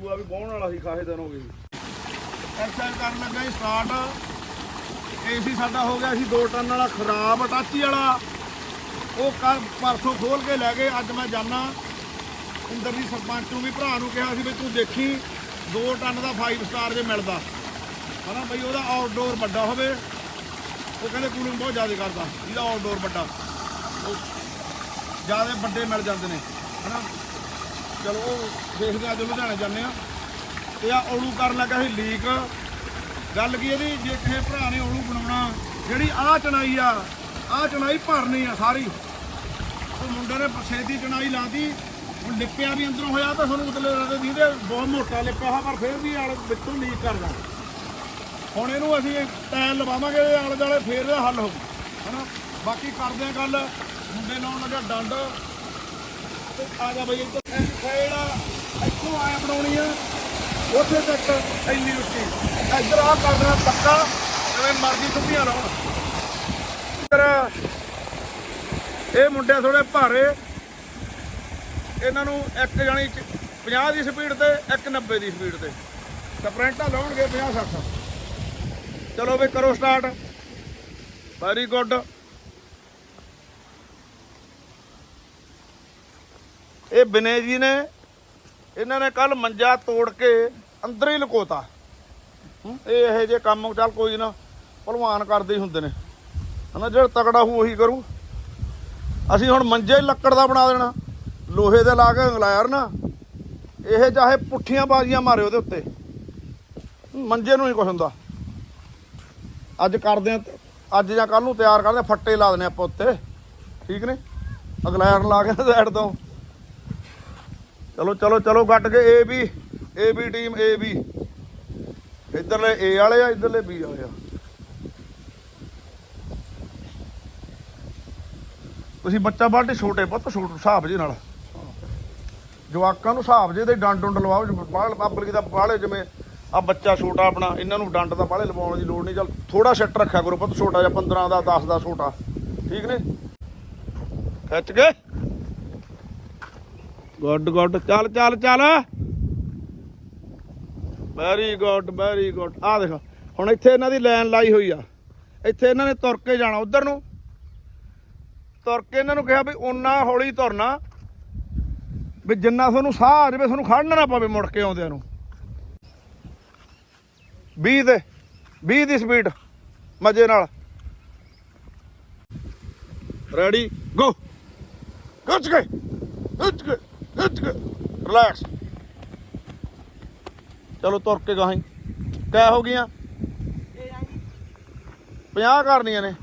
ਕਰਤੇ ਦੂਆ ਵੀ ਬਾਹਣ ਵਾਲਾ ਸੀ, ਖਾਸੇ ਦਿਨ ਹੋ ਗਏ ਐਕਸਰਸਾਈਜ਼ ਕਰਨ ਲੱਗਾ ਜੀ ਸਟਾਰਟ ਏਸੀ ਸਾਡਾ ਹੋ ਗਿਆ ਸੀ 2 ਟਨ ਵਾਲਾ, ਖਰਾਬ ਅਟਾਚੀ ਵਾਲਾ। ਉਹ ਕੱਲ ਪਰਸੋਂ ਖੋਲ ਕੇ ਲੈ ਗਏ, ਅੱਜ ਮੈਂ ਜਾਣਾ ਇੰਦਰ ਦੀ ਸਰਪੰਚ ਨੂੰ ਵੀ, ਭਰਾ ਨੂੰ ਕਿਹਾ ਸੀ ਵੀ ਤੂੰ ਦੇਖੀ 2 ਟਨ ਦਾ 5 ਸਟਾਰ ਜੇ ਮਿਲਦਾ। ਹਨਾ ਬਈ, ਉਹਦਾ ਆਊਟਡੋਰ ਵੱਡਾ ਹੋਵੇ। ਉਹ ਕਹਿੰਦੇ ਕੂਲਿੰਗ ਬਹੁਤ ਜ਼ਿਆਦਾ ਕਰਦਾ, ਇਹਦਾ ਆਊਟਡੋਰ ਵੱਡਾ। ਉਹ ਜ਼ਿਆਦਾ ਵੱਡੇ ਮਿਲ ਜਾਂਦੇ ਨੇ, ਹਨਾ? ਚਲੋ ਉਹ ਦੇਖਦੇ ਹਾਂ ਅੱਜ ਲੁਧਿਆਣੇ ਜਾਂਦੇ ਆ ਤੇ ਆ ਔਲੂ ਕਰਨ ਲੱਗਾ ਸੀ ਲੀਕ। ਗੱਲ ਕੀ ਇਹਦੀ? ਜੇ ਕਿਸੇ ਭਰਾ ਨੇ ਔਲੂ ਬਣਾਉਣਾ, ਜਿਹੜੀ ਆਹ ਚਣਾਈ ਆ, ਆਹ ਚਣਾਈ ਭਰਨੀ ਆ ਸਾਰੀ। ਉਹ ਮੁੰਡੇ ਨੇ ਛੇਤੀ ਚਣਾਈ ਲਾਤੀ, ਹੁਣ ਲਿਪਿਆ ਵੀ ਅੰਦਰੋਂ ਹੋਇਆ ਤਾਂ ਸਾਨੂੰ ਉਤਲੇ ਲੱਗਦੇ ਦੀਦੇ ਬਹੁਤ ਮੋਟਾ ਲਿਪਿਆ ਹੋਇਆ, ਪਰ ਫਿਰ ਵੀ ਆਲੇ ਵਿੱਚੋਂ ਲੀਕ ਕਰਦਾ ਹੁਣ ਇਹਨੂੰ ਅਸੀਂ ਟਾਇਲ ਲਵਾਵਾਂਗੇ ਇਹਦੇ ਆਲੇ ਦੁਆਲੇ ਫੇਰ ਇਹਦਾ ਹੱਲ ਹੋਊ। ਹਨਾ? ਬਾਕੀ ਕਰਦੇ ਆ ਗੱਲ। ਮੁੰਡੇ ਲਾਉਣ ਲੱਗਾ ਡੰਡ। ਤੇ ਆ ਜਾ ਬਈ ਇੱਧਰ। ਇਹ ਖੇੜ ਇੱਥੋਂ ਆਇਆ ਬਣਾਉਣੀ ਆ। ਉੱਥੇ ਤੱਕ ਇੰਨੀ ਉੱਚੀ ਇੱਧਰ ਆ ਕਰਨਾ ਪੱਕਾ, ਜਿਵੇਂ ਮਰਜ਼ੀ ਸੁੱਧੀਆਂ ਲਾਉਣ। ਇੱਧਰ ਇਹ ਮੁੰਡੇ ਥੋੜੇ ਭਾਰੇ। ਇਹਨਾਂ ਨੂੰ ਇੱਕ ਜਣੀ 50 ਦੀ ਸਪੀਡ ਤੇ, ਇੱਕ 90 ਦੀ ਸਪੀਡ ਤੇ। ਸਪਰੈਂਟਾਂ ਲਾਉਣਗੇ 50 60 ਚਲੋ ਵੀ ਕਰੋ ਸਟਾਰਟ। ਵੈਰੀ ਗੁੱਡ ਇਹ ਬਿਨੇ ਜੀ ਨੇ ਇਹਨਾਂ ਨੇ ਕੱਲ ਮੰਜਾ ਤੋੜ ਕੇ ਅੰਦਰ ਹੀ ਲੁਕੋਤਾ। ਹੂੰ, ਇਹ ਇਹੋ ਜਿਹੇ ਕੰਮ ਚੱਲ ਕੋਈ ਨਾ ਭਲਵਾਨ ਕਰਦੇ ਹੀ ਹੁੰਦੇ ਨੇ। ਹਨਾ ਜਿਹੜਾ ਤਕੜਾ ਹੋਊ ਉਹੀ ਕਰੂ। ਅਸੀਂ ਹੁਣ ਮੰਜੇ ਹੀ ਲੱਕੜ ਦਾ ਬਣਾ ਦੇਣਾ ਲੋਹੇ ਦੇ ਲਾ ਕੇ ਇੰਗਲਾਇਰ ਨਾ ਇਹ ਚਾਹੇ ਪੁੱਠੀਆਂ ਬਾਜ਼ੀਆਂ ਮਾਰੇ ਉਹਦੇ ਉੱਤੇ। ਮੰਜੇ ਨੂੰ ਹੀ ਕੁਛ ਹੁੰਦਾ। ਅੱਜ ਕਰਦੇ ਆ ਅੱਜ ਜਾਂ ਕੱਲ ਨੂੰ ਤਿਆਰ ਕਰਦੇ ਆ, ਫੱਟੇ ਲਾ ਦਨੇ ਆਪਾਂ ਉੱਤੇ। ਠੀਕ ਨੇ ਅਗਲਾਇਰ ਲਾ ਕੇ ਸਾਈਡ ਤੋਂ। ਚਲੋ ਚਲੋ ਚਲੋ ਕੱਟ ਕੇ ਏ ਵੀ ਏ ਵੀ ਟੀਮ ਏ ਵੀ ਇਧਰਲੇ ਏ ਵਾਲੇ ਆ, ਇਧਰਲੇ ਬੀ ਵਾਲੇ ਆ। ਤੁਸੀਂ ਬੱਚਾ ਬਾਟੇ ਛੋਟੇ ਪੁੱਤ, ਛੋਟ ਹਿਸਾਬ ਜੇ ਨਾਲ। ਜਵਾਕਾਂ ਨੂੰ ਹਿਸਾਬ ਜੇ ਦੇ ਡੰਡ ਡੁੰਡ ਲਵਾਓ ਬਾਲ ਪਬਲਿਕ ਦਾ ਬਾਲੇ ਜਿਵੇਂ ਆ ਬੱਚਾ ਛੋਟਾ ਆਪਣਾ, ਇਹਨਾਂ ਨੂੰ ਡੰਡ ਦਾ ਬਾਲੇ ਲਵਾਉਣ ਦੀ ਲੋੜ ਨਹੀਂ। ਚੱਲ ਥੋੜਾ ਸੈੱਟ ਰੱਖਿਆ ਕਰੋ ਪੁੱਤ, ਛੋਟਾ ਜਿਹਾ 15 ਦਾ 10 ਦਾ ਛੋਟਾ। ਠੀਕ ਨੇ ਖਿੱਚ ਕੇ। Good good. ਚੱਲ ਚੱਲ ਚੱਲ। ਵੈਰੀ ਗੁੱਡ ਵੈਰੀ ਗੁੱਡ ਆ ਦੇਖ, ਹੁਣ ਇੱਥੇ ਇਹਨਾਂ ਦੀ ਲਾਈਨ ਲਾਈ ਹੋਈ ਆ। ਇੱਥੇ ਇਹਨਾਂ ਨੇ ਤੁਰ ਕੇ ਜਾਣਾ ਉਧਰ ਨੂੰ। ਤੁਰ ਕੇ ਇਹਨਾਂ ਨੂੰ ਕਿਹਾ ਵੀ ਓਨਾ ਹੌਲੀ ਤੁਰਨਾ, ਵੀ ਜਿੰਨਾ ਤੁਹਾਨੂੰ ਸਾਹ ਆ ਜਾਵੇ ਤੁਹਾਨੂੰ ਖੜਨਾ ਨਾ ਪਵੇ ਮੁੜ ਕੇ ਆਉਂਦਿਆਂ ਨੂੰ। 20 ਤੇ 20 ਦੀ ਸਪੀਡ ਮਜ਼ੇ ਨਾਲ। ਰੈਡੀ ਗੋ ਖਿੱਚ ਕੇ ਖਿੱਚ ਕੇ ਕੇ। ਰਿਲੈਕਸ ਚਲੋ ਤੁਰ ਕੇ ਗਾਹੀਂ ਕੈ ਹੋ ਗਈਆਂ? 50 ਕਰਨੀਆਂ ਨੇ।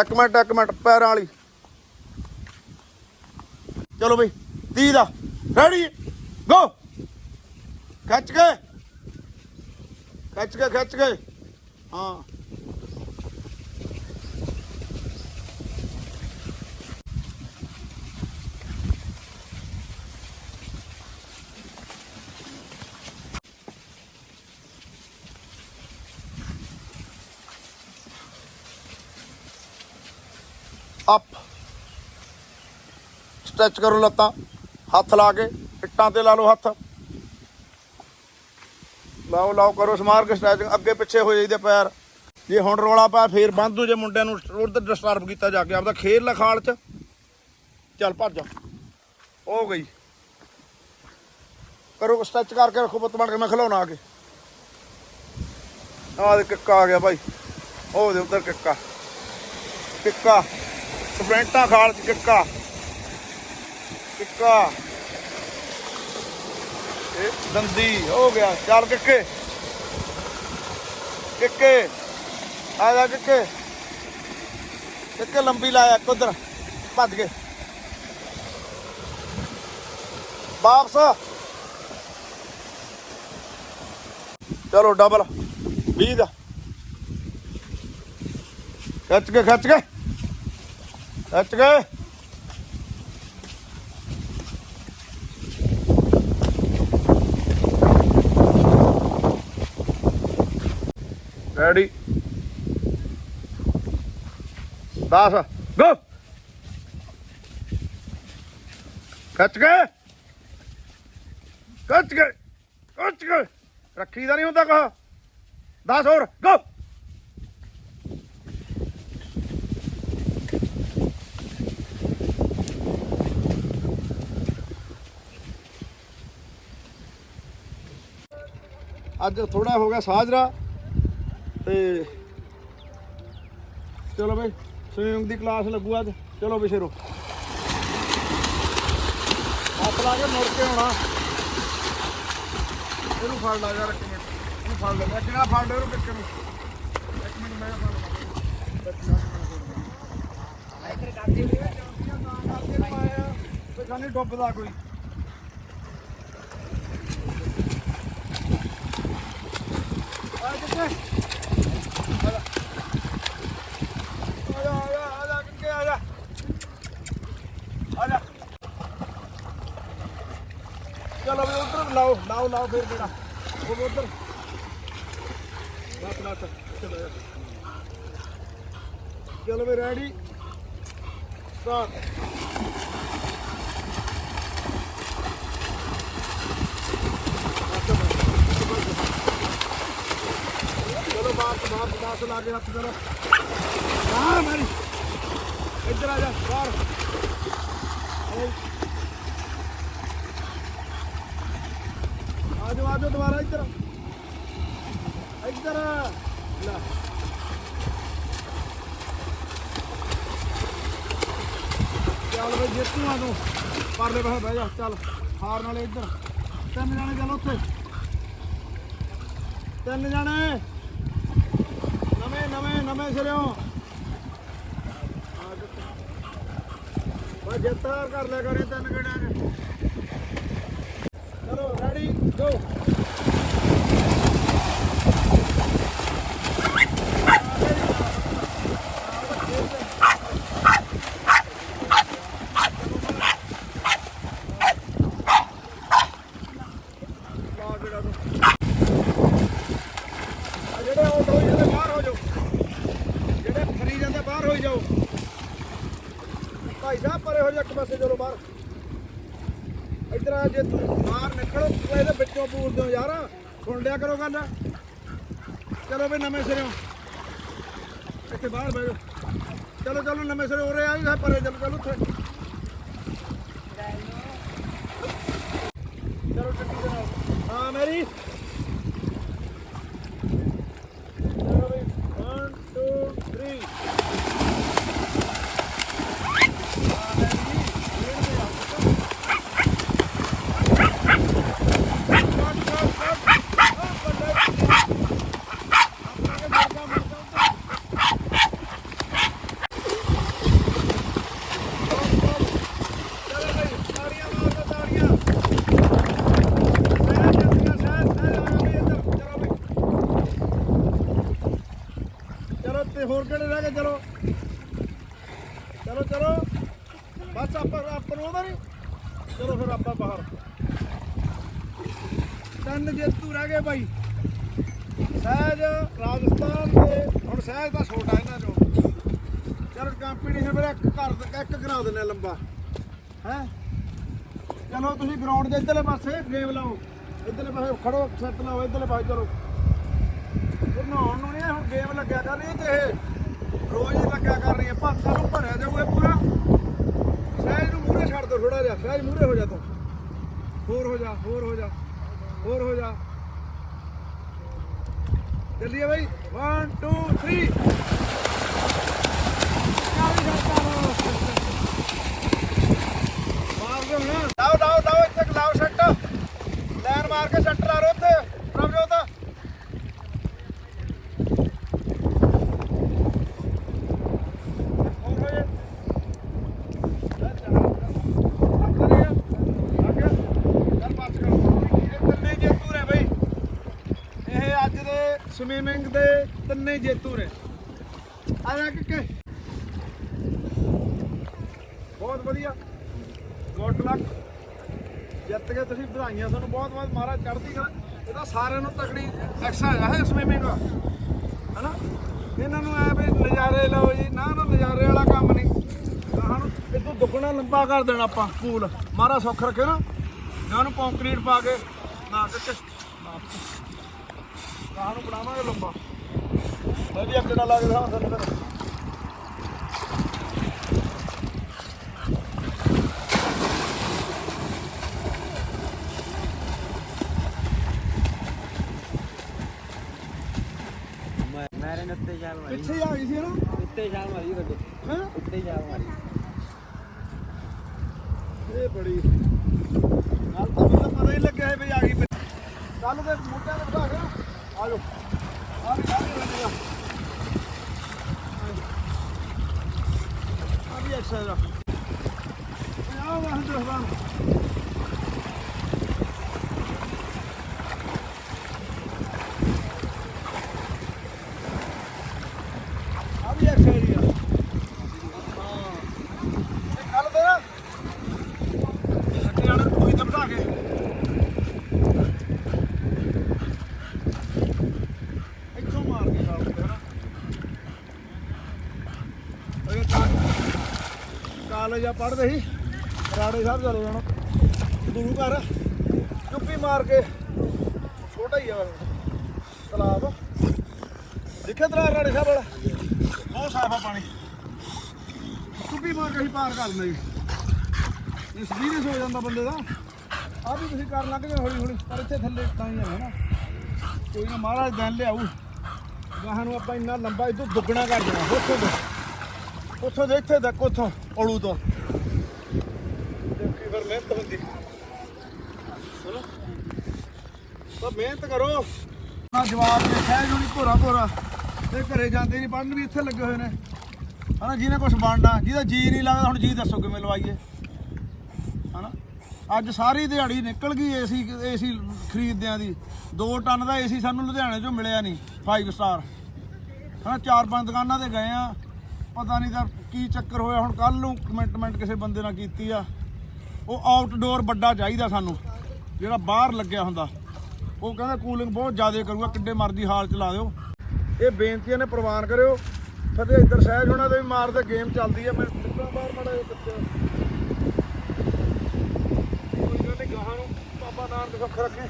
ਇੱਕ ਮਿੰਟ ਇੱਕ ਮਿੰਟ, ਪੈਰਾਂ ਵਾਲੀ। ਚਲੋ ਬਈ 30 ਦਾ। ਰੈਡੀ ਗੋ ਖਿੱਚ ਕੇ। ਖਿੱਚ ਕੇ ਖਿੱਚ ਕੇ। ਹਾਂ। ਸਟ੍ਰੈਚ ਕਰੋ ਲੱਤਾਂ, ਹੱਥ ਲਾ ਕੇ ਇੱਟਾਂ ਤੇ ਲਾ ਲਓ ਹੱਥ। ਲਾਓ ਲਾਓ, ਕਰੋ ਸਮਾਰ ਕੇ ਸਟ੍ਰੈਚਿੰਗ ਅੱਗੇ ਪਿੱਛੇ ਹੋ ਜਾਈਦੇ ਪੈਰ। ਜੇ ਹੁਣ ਰੋਲਾ ਪਾ ਫੇਰ ਬੰਦ ਹੋ ਜੇ ਮੁੰਡਿਆਂ ਨੂੰ ਉਧਰ ਡਿਸਟਰਬ ਕੀਤਾ ਜਾ ਕੇ, ਆਪਦਾ ਖੇਲ ਲਖਾਲ ਚ। ਚੱਲ ਭੱਜ ਹੋ ਗਈ। ਕਰੋ ਸਟ੍ਰੈਚ ਕਰਕੇ ਰੱਖੋ ਪੁੱਤ ਬਣ ਕੇ, ਮੈਂ ਖਿਲਾਉਣਾ ਆ ਕੇ। ਆਹ ਦੇ ਕਿੱਕਾ ਆ ਗਿਆ ਭਾਈ। ਉਹ ਦੇ ਉਧਰ ਕਿੱਕਾ। ਕਿੱਕਾ। ਸਪਰੈਂਟਾਂ ਖਾਲ ਚ ਕਿੱਕਾ। ਕਿੱਕਾ ਇਹ ਦੰਦੀ, ਹੋ ਗਿਆ। ਚੱਲ ਕਿੱਕੇ। ਕਿੱਕੇ। ਆ ਜਾ ਕਿੱਕੇ। ਕਿੱਕੇ, ਲੰਬੀ ਲਾਇਆ ਉਧਰ। ਭੱਜ ਗਏ। ਵਾਪਸ। ਚਲੋ ਡਬਲ 20 ਦਾ। ਖਿੱਚ ਕੇ ਖਿੱਚ ਕੇ। ਖੱਚ ਕੇ। ਰੈਡੀ 10 ਗੋ ਖਿੱਚ ਕੇ ਕੱਚ ਕੇ ਕੱਚ ਕੇ ਰੱਖੀ ਦਾ ਨਹੀਂ ਹੁੰਦਾ ਕਹਾ 10 ਹੋਰ। ਗੋ ਅੱਜ ਥੋੜਾ ਹੋ ਗਿਆ ਸਾਜਰਾ। ਤੇ ਚਲੋ ਬਈ, ਸਵਿਮਿੰਗ ਦੀ ਕਲਾਸ ਲੱਗੂ ਅੱਜ। ਚਲੋ ਬਈ, ਸ਼ੇਰੋ। ਹੱਥ ਲਾ ਕੇ ਮੁੜ ਕੇ ਆਉਣਾ। ਇਹਨੂੰ ਫੜ ਲਾ ਯਾਰ ਇੱਕ ਮਿੰਟ। ਇਹਨੂੰ ਫੜ ਲੈ। ਇੱਕ ਫੜ ਲੈ ਇਹਨੂੰ ਇੱਕ ਮਿੰਟ ਇੱਕ ਮਿੰਟ ਮੈਂ ਫੜ ਲਾ ਡੁੱਬਦਾ ਕੋਈ। ਆ ਕਿੱਥੇ ਆ ਜਾ ਆ ਜਾ ਆ ਜਾ ਆ ਜਾ ਕਿੱਥੇ ਆ ਜਾ ਆ ਜਾ ਚਲੋ ਵੀ ਉਧਰ ਲਾਓ ਲਾਓ ਲਾਓ ਫਿਰ ਕਿਹੜਾ ਉਹ ਉਧਰ ਬਸ ਬਸ ਚਲੋ ਯਾਰ। ਚਲੋ ਵੀ ਰੈਡੀ ਸਟਾਰਟ ਚਲੋ ਬਾਹਰ ਤੋਂ ਬਾਹਰ ਬਾਹਰ ਤੋਂ ਲਾ ਕੇ ਹੱਥ ਕਰੋ ਬਾਹਰ ਮਾਰੀ ਆ ਜਾਓ ਦੁਬਾਰਾ ਇੱਧਰ। ਇੱਧਰ। ਲੈ। ਚੱਲ ਬਈ, ਜਿੱਤੂ ਆ ਤੂੰ। ਪਰਲੇ ਪਾਸੇ ਬਹਿ ਜਾ, ਚੱਲ। ਹਾਰ ਨਾਲੇ ਇੱਧਰ। ਤਿੰਨ ਜਾਣੇ ਚੱਲ ਉੱਥੇ। ਤਿੰਨ ਜਾਣੇ। ਨਵੇਂ ਨਵੇਂ ਨਵੇਂ ਸਿਰਿਓਂ। ਬਸ ਜਿੱਤਾਰ ਕਰ ਲਿਆ ਕਰੀ ਤਿੰਨ ਗੜਿਆਂ ਰੈਡੀ ਗੋ ਜਿਹੜੇ ਆਊਟ ਹੋ ਜਾਂਦੇ ਬਾਹਰ ਹੋ ਜਾਓ ਜਿਹੜੇ ਫਰੀ ਜਾਂਦੇ ਬਾਹਰ ਹੋ ਜਾਓ ਭਾਈ ਸਾਹਿਬ ਪਰੇ ਹੋ ਜਾ ਇੱਕ ਪਾਸੇ ਚਲੋ ਬਾਹਰ ਇੱਧਰ ਆ ਜੇ ਤੂੰ ਬਾਹਰ ਨਿਕਲੋ ਤੂੰ ਇਹਦੇ ਵਿੱਚੋਂ ਪੂਰ ਦਿਓ ਯਾਰ ਸੁਣ ਕਰੋ ਗੱਲ। ਚਲੋ ਵੀ ਨਵੇਂ ਸਿਰਿਓਂ। ਇੱਥੇ ਬਾਹਰ ਬਹਿ ਜਾਓ। ਚਲੋ ਚਲੋ, ਨਵੇਂ ਸਿਰੇ ਉਰੇ ਆ ਜੀ ਪਰੇ, ਚਲੋ ਚਲੋ ਉੱਥੇ। ਚਲੋ ਟੱਟੀ ਦੇ ਨਾਲ ਹਾਂ, ਮੇਰੀ ਚਲੋ ਵੀ 1 2 3 ਚਲੋ ਤੇ ਹੋਰ ਕਿਹੜੇ ਰਹਿ ਗਏ ਚਲੋ ਚਲੋ ਚਲੋ ਬਸ ਆਪਾਂ ਆਪਾਂ ਨੂੰ ਉਹਦਾ ਨਹੀਂ ਚਲੋ ਫਿਰ ਆਪਾਂ ਬਾਹਰ ਤਿੰਨ ਜੇਤੂ ਰਹਿ ਗਏ ਭਾਈ ਸਹਿਜ ਰਾਜਸਥਾਨ ਦੇ ਹੁਣ ਛੋਟਾ ਇਹਨਾਂ ਚੋਂ ਚਲੋ ਕੰਪੀਟੀਸ਼ਨ ਫਿਰ ਇੱਕ ਕਰ ਇੱਕ ਕਰਾ ਦਿੰਦੇ ਲੰਬਾ। ਹੈ? ਚਲੋ ਤੁਸੀਂ ਗਰਾਊਂਡ ਦੇ ਇੱਧਰਲੇ ਪਾਸੇ ਗੇਮ ਲਾਓ। ਇੱਧਰਲੇ ਪਾਸੇ ਖੜੋ ਸੈੱਟ ਲਾਓ, ਇੱਧਰਲੇ ਪਾਸੇ ਚਲੋ। ਉਹ ਨਹਾਉਣ ਨੂੰ ਨਹੀਂ, ਹੁਣ ਗੇਮ ਲੱਗਿਆ ਕਰ ਰਹੀ ਤੇ ਇਹ। ਰੋਜ਼ ਹੀ ਲੱਗਿਆ ਕਰ ਰਹੀ ਹੈ, ਭਾਤਾਂ ਨੂੰ ਭਰਿਆ ਜਾਊਗਾ ਪੂਰਾ। ਸਹਿਜ ਨੂੰ ਮੂਹਰੇ ਛੱਡ ਦੋ ਥੋੜਾ ਜਿਹਾ, ਸਹਿਜ ਮੂਹਰੇ ਹੋ ਜਾ ਤੂੰ। ਹੋਰ ਹੋ ਜਾ, ਹੋਰ ਹੋ ਜਾ, ਹੋਰ ਹੋ ਜਾ। ਚੱਲੀਏ ਬਾਈ। 1 2 3 ਮਾਰ ਦੋ ਹੁਣ ਲਾਓ ਲਾਓ ਲਾਓ ਇੱਥੇ ਲਾਓ ਸੱਟ ਲਾਈਨ ਮਾਰ ਕੇ ਸੱਟ ਲਾ ਰੋ ਉੱਥੇ ਪ੍ਰਭਜੋਤ ਹੋਰ ਹੋ ਜੇ ਚੱਲ ਚੱਲ ਅੱਗ ਨਹੀਂ ਆ ਅੱਗ ਚੱਲ ਪਾਸ ਕਰੋ ਇਹ ਤਿੰਨੇ ਜੇਤੂ ਨੇ ਬਈ ਇਹ ਅੱਜ ਦੇ ਸਵੀਮਿੰਗ ਦੇ ਤਿੰਨੇ ਜੇਤੂ ਨੇ ਆ ਜਾ ਕਿ ਬਹੁਤ ਵਧੀਆ। Good luck. ਜਿੱਤ ਕੇ ਤੁਸੀਂ ਵਧਾਈਆਂ ਤੁਹਾਨੂੰ ਬਹੁਤ ਬਹੁਤ। ਮਹਾਰਾਜ ਚੜ੍ਹਦੀ ਕਲਾ। ਇਹਦਾ ਸਾਰਿਆਂ ਨੂੰ ਤਕੜੀ ਐਕਸਰਸਾਈਜ਼ ਹੈ ਸਵੀਮਿੰਗ ਹਨਾ? ਇਹਨਾਂ ਨੂੰ ਐ ਵੀ ਨਜ਼ਾਰੇ ਲਓ ਜੀ, ਨਾ ਨਾ ਨਜ਼ਾਰੇ ਵਾਲਾ ਕੰਮ ਨਹੀਂ। ਸਾਨੂੰ ਇਹ ਤੋਂ ਦੁੱਗਣਾ ਲੰਬਾ ਕਰ ਦੇਣਾ ਆਪਾਂ ਪੂਲ ਮਾਰਾ ਸੁੱਖ ਰੱਖੇ ਨਾ। ਜਾਂ ਨੂੰ ਕੰਕਰੀਟ ਪਾ ਕੇ ਨਾ ਕਿਤੇ। ਗਾਹ ਨੂੰ ਬਣਾਵਾਂਗੇ ਲੰਬਾ। ਮੈਂ ਵੀ ਅੱਗੇ ਨਾਲ ਲਾ ਕੇ ਦਿਖਾਵਾਂ ਤੁਹਾਨੂੰ ਫਿਰ ਮੈਰੇ ਨੇ ਉੱਤੇ ਛਾਲ ਮਾਰੀ ਪਿੱਛੇ ਆ ਗਈ ਸੀ ਨਾ ਉੱਤੇ ਛਾਲ ਮਾਰੀ ਤੁਹਾਡੇ ਹੈ ਉੱਤੇ ਛਾਲ ਮਾਰੀ ਇਹ ਬੜੀ ਗੱਲ ਤਾਂ ਮੈਨੂੰ ਤਾਂ ਪਤਾ ਹੀ ਲੱਗਿਆ ਹੈ ਵੀ ਆ ਗਈ ਕੱਲ ਦੇ ਮੁੱਢਿਆਂ ਤੇ ਬਿਠਾ ਕੇ ਨਾ, ਆ ਜਾਓ ਆ ਵੀ ਆ ਵੀ ਲੱਗੇਗਾ ਆ ਵੀ ਐਕਸਰਸਾਈਜ਼ ਆ ਆ ਵਾਹ ਜਹਵਾਨ ਆ ਵੀ ਐਕਸਰਸਾਈਜ਼ ਆ ਹਾਂ ਇਹ ਕੱਲ ਦੇ ਨਾ ਹੱਟੇ ਵਾਲੇ ਕੋਈ ਤਾਂ ਬਿਠਾ ਕੇ ਇੱਥੋਂ ਮਾਰ ਕੇ ਨਾਲ ਤੇ ਹਨਾ ਅਗੇ ਕਾਲਜ ਆ ਸੀ ਰਾੜੇ ਸਾਹਿਬ ਚਲੇ ਜਾਣਾ। ਗੁਰੂ ਘਰ। ਚੁੱਪੀ ਮਾਰ ਕੇ। ਛੋਟਾ ਹੀ ਆ ਤਲਾਬ। ਦੇਖਿਆ ਤਲਾਬ ਰਾੜੇ ਸਾਹਿਬ ਵਾਲਾ? ਬਹੁਤ ਸਾਫ਼ ਆ ਪਾਣੀ। ਚੁੱਪੀ ਮਾਰ ਕੇ ਅਸੀਂ ਪਾਰ ਕਰ ਦਿੰਦੇ ਜੀ ਇਹ ਸੀਰੀਅਸ ਹੋ ਜਾਂਦਾ ਬੰਦੇ ਦਾ। ਆ ਵੀ ਤੁਸੀਂ ਕਰਨ ਲੱਗ ਜਾਓ ਹੌਲੀ ਹੌਲੀ। ਪਰ ਇੱਥੇ ਥੱਲੇ ਤਾਂ ਹੀ ਹੈ ਨਾ? ਕੋਈ ਨਾ ਮਹਾਰਾਜ ਦਿਨ ਲਿਆਊ। ਗਾਹਾਂ ਨੂੰ ਆਪਾਂ ਇੰਨਾ ਲੰਬਾ ਇਦੋਂ ਦੁੱਗਣਾ ਕਰ ਦੇਣਾ। ਉੱਥੋਂ ਤੋਂ ਉੱਥੋਂ ਦੇ, ਇੱਥੇ ਤੱਕ, ਉੱਥੋਂ। ਔਲੂ ਤੋਂ ਦੇਖੀ ਫਿਰ ਮਿਹਨਤ ਹੁੰਦੀ ਚਲੋ ਤਾਂ ਮਿਹਨਤ ਕਰੋ। ਆ ਜਵਾਬ ਦੇ ਸਹਿਜ ਹੋਣੀ ਭੋਰਾ ਭੋਰਾ। ਇਹ ਘਰੇ ਜਾਂਦੇ ਨਹੀਂ ਪੜਨ ਵੀ ਇੱਥੇ ਲੱਗੇ ਹੋਏ ਨੇ। ਹਨਾ, ਜਿਹਨੇ ਕੁਝ ਬਣਨਾ, ਜਿਹਦਾ ਜੀ ਨਹੀਂ ਲੱਗਦਾ, ਹੁਣ ਜੀ ਦੱਸੋ ਕਿਵੇਂ ਲਵਾਈਏ। ਹਨਾ, ਅੱਜ ਸਾਰੀ ਦਿਹਾੜੀ ਨਿਕਲ ਗਈ ਏਸੀ ਏਸੀ ਖਰੀਦਦਿਆਂ ਦੀ। 2 ਟਨ ਦਾ ਏਸੀ ਸਾਨੂੰ ਲੁਧਿਆਣੇ ਚੋਂ ਮਿਲਿਆ ਨਹੀਂ 5 ਸਟਾਰ ਹਨਾ, ਚਾਰ ਪੰਜ ਦੁਕਾਨਾਂ ਤੇ ਗਏ ਆ। ਪਤਾ ਨਹੀਂ ਤਾਂ ਕੀ ਚੱਕਰ ਹੋਇਆ, ਹੁਣ ਕੱਲ ਨੂੰ ਕਮੈਂਟਮੈਂਟ ਕਿਸੇ ਬੰਦੇ ਨਾਲ ਕੀਤੀ ਆ। ਉਹ ਆਊਟਡੋਰ ਵੱਡਾ ਚਾਹੀਦਾ ਸਾਨੂੰ, ਜਿਹੜਾ ਬਾਹਰ ਲੱਗਿਆ ਹੁੰਦਾ। ਉਹ ਕਹਿੰਦਾ ਕੂਲਿੰਗ ਬਹੁਤ ਜ਼ਿਆਦਾ ਕਰੂਗਾ, ਕਿੱਡੇ ਮਰਜ਼ੀ ਹਾਲ ਚ ਲਾ ਦਿਓ। ਇਹ ਬੇਨਤੀਆਂ ਨੇ ਪ੍ਰਵਾਨ ਕਰਿਓ। ਫਤਿਹ ਇੱਧਰ ਸਹਿਜ ਹੋਣਾ ਦੇ ਵੀ ਮਾਰਦੇ ਗੇਮ ਚੱਲਦੀ ਹੈ ਮੈਂ ਪੂਰਾ ਬਾਹਰ ਮੜਾ ਜਿਹਾ ਬੱਚਾ? ਕੋਈ ਗੱਲ ਨਹੀਂ, ਗਾਹਾਂ ਨੂੰ ਬਾਬਾ ਨਾਨਕ ਸੁੱਖ ਰੱਖੇ।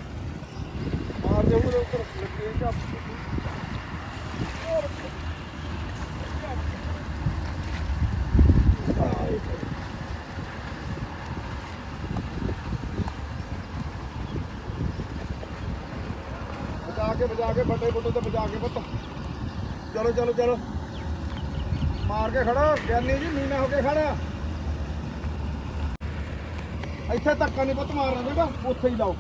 ਮਾਰਦੇ ਉਹਦੇ ਉੱਪਰ ਲੱਗੇ ਚੱਪ ਬਚਾ ਕੇ ਬਚਾ ਕੇ ਵੱਡੇ ਬੁੱਢੇ ਤੇ ਬਚਾ ਕੇ ਪੁੱਤ। ਚਲੋ ਚਲੋ ਚਲੋ। ਮਾਰ ਕੇ ਖੜਾ, ਗਿਆਨੀ ਜੀ ਨੀਨਾ ਹੋ ਕੇ ਖੜਾ। ਇੱਥੇ ਧੱਕਾ ਨਹੀਂ ਪੁੱਤ ਮਾਰਨਾ ਬੇਟਾ ਉੱਥੇ ਹੀ ਲਾਓ।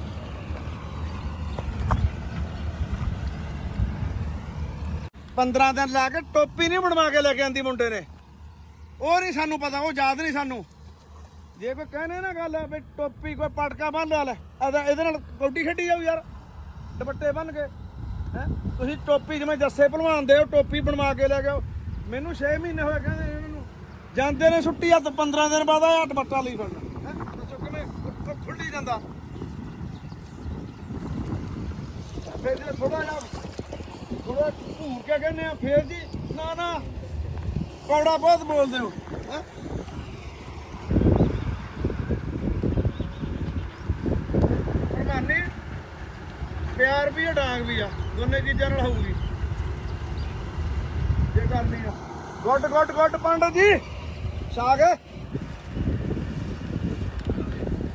ਪੰਦਰਾਂ ਦਿਨ ਲਾ ਕੇ ਟੋਪੀ ਨਹੀਂ ਬਣਵਾ ਕੇ ਲੈ ਕੇ ਆਂਦੀ ਮੁੰਡੇ ਨੇ। ਉਹ ਨਹੀਂ ਸਾਨੂੰ ਪਤਾ, ਉਹ ਯਾਦ ਨਹੀਂ ਸਾਨੂੰ। ਜੇ ਕੋਈ ਕਹਿੰਦੇ ਨਾ ਗੱਲ, ਵੀ ਟੋਪੀ ਕੋਈ ਪਟਕਾ ਬੰਨ ਲੈ ਲੈ ਇਹਦੇ ਨਾਲ ਕੌਡੀ ਖੇਡੀ ਜਾਊ ਯਾਰ। ਦੁਪੱਟੇ ਬੰਨ ਕੇ। ਹੈ? ਤੁਸੀਂ ਟੋਪੀ ਜਿਵੇਂ ਜੱਸੇ ਭਲਵਾਨ ਦੇ ਹੋ, ਟੋਪੀ ਬਣਵਾ ਕੇ ਲੈ ਕੇ ਆਓ। ਮੈਨੂੰ 6 ਮਹੀਨੇ ਹੋਏ ਕਹਿੰਦੇ ਇਹਨਾਂ ਨੂੰ। ਜਾਂਦੇ ਨੇ ਛੁੱਟੀ ਆ ਤਾਂ 15 ਦਿਨ ਬਾਅਦ ਆ ਦੁਪੱਟਾ ਲਈ ਫਿਰਨਾ ਹੈ? ਦੱਸੋ ਕਿਵੇਂ ਖੁੱਲੀ ਜਾਂਦਾ। ਫਿਰ ਜੇ ਥੋੜਾ ਜਿਹਾ ਥੋੜਾ ਘੂਰ ਕੇ ਕਹਿੰਦੇ ਆ, ਫੇਰ ਜੀ, ਨਾ ਨਾ ਕੌੜਾ ਬਹੁਤ ਬੋਲਦੇ ਹੋ। ਹੈ? ਪਿਆਰ ਵੀ ਆ, ਡਾਂਗ ਵੀ ਆ। ਦੋਨੇ ਚੀਜ਼ਾਂ ਨਾਲ ਹੋਊਗੀ। ਇਹ ਕਰਨੀ ਆ। ਗੁੱਡ ਗੁੱਡ ਗੁੱਡ, ਪੰਡਤ ਜੀ। ਸਾਗ।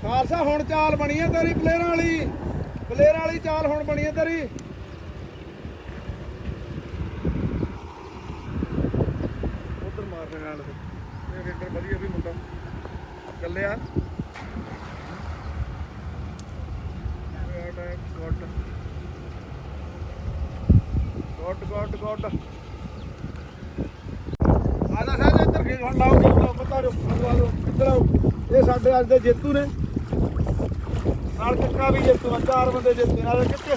ਖਾਲਸਾ, ਹੁਣ ਚਾਲ ਬਣੀ ਹੈ ਤੇਰੀ ਪਲੇਅਰਾਂ ਵਾਲੀ। ਪਲੇਅਰਾਂ ਵਾਲੀ ਚਾਲ ਹੁਣ ਬਣੀ ਹੈ ਤੇਰੀ। ਮਾਰਨੇ ਨਾਲ। ਤੇ ਰੇਡਰ ਵਧੀਆ ਵੀ ਮੁੰਡਾ। ਚੱਲਿਆ। ਗੋਟ ਗੋਟ ਗੋਟ ਗੋਟ ਆਦਾ ਸਾਹਿਬ ਇੱਧਰ ਖੇਡ ਹੁਣ ਲਾਓ ਗੇਮ ਲਾਓ, ਪਤਾ ਰੋ ਲਾਓ, ਇੱਧਰ ਆਓ। ਇਹ ਸਾਡੇ ਅੱਜ ਦੇ ਜੇਤੂ ਨੇ। ਨਾਲ ਕਿੱਕਾ ਵੀ ਜੇਤੂ ਆ, ਚਾਰ ਬੰਦੇ ਜੇਤੂ ਨਾਲ ਕਿੱਥੇ।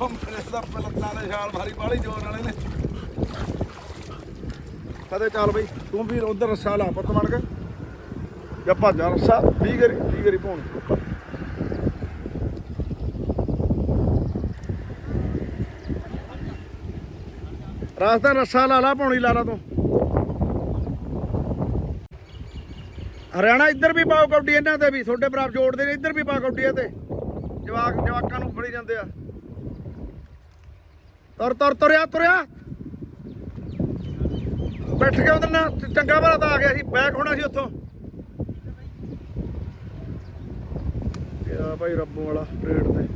ਉਹ ਦਾ ਪਲੱਤਾਂ ਦੇ ਛਾਲ ਮਾਰੀ, ਬਾਹਲੀ ਜ਼ੋਰ ਵਾਲੇ ਨੇ ਕਦੇ ਚੱਲ ਬਈ, ਤੂੰ ਵੀ ਉਧਰ ਰੱਸਾ ਲਾ, ਪੁੱਤ ਬਣ ਕੇ। ਜਾਂ ਭਾਜਾ ਰੱਸਾ 20 ਗਰੀ 20 ਗਰੀ ਪਾਉਣ ਰਾਸਤਾ ਰੱਸਾ ਲਾ ਲਾ ਪੌਣੀ ਲਾ ਲਾ ਤੂੰ। ਹਰਿਆਣਾ ਇੱਧਰ ਵੀ ਪਾਓ ਕੌਡੀ ਇਹਨਾਂ ਤੇ ਵੀ, ਤੁਹਾਡੇ ਬਰਾਬਰ ਜੋੜਦੇ ਨੇ, ਇੱਧਰ ਵੀ ਪਾ ਕੌਡੀ ਤੇ। ਜਵਾਕ, ਜਵਾਕਾਂ ਨੂੰ ਫੜੀ ਜਾਂਦੇ ਆ। ਤੁਰ ਤੁਰ, ਤੁਰਿਆ ਤੁਰਿਆ। ਬੈਠ ਕੇ ਉਹਦੇ ਨਾਲ ਚੰਗਾ ਭਲਾ ਤਾਂ ਆ ਗਿਆ ਸੀ, ਬੈਕ ਹੋਣਾ ਸੀ ਉੱਥੋਂ। ਇਹ ਆ ਭਾਈ ਰੱਬੋਂ ਵਾਲਾ ਰੇਡ ਤੇ।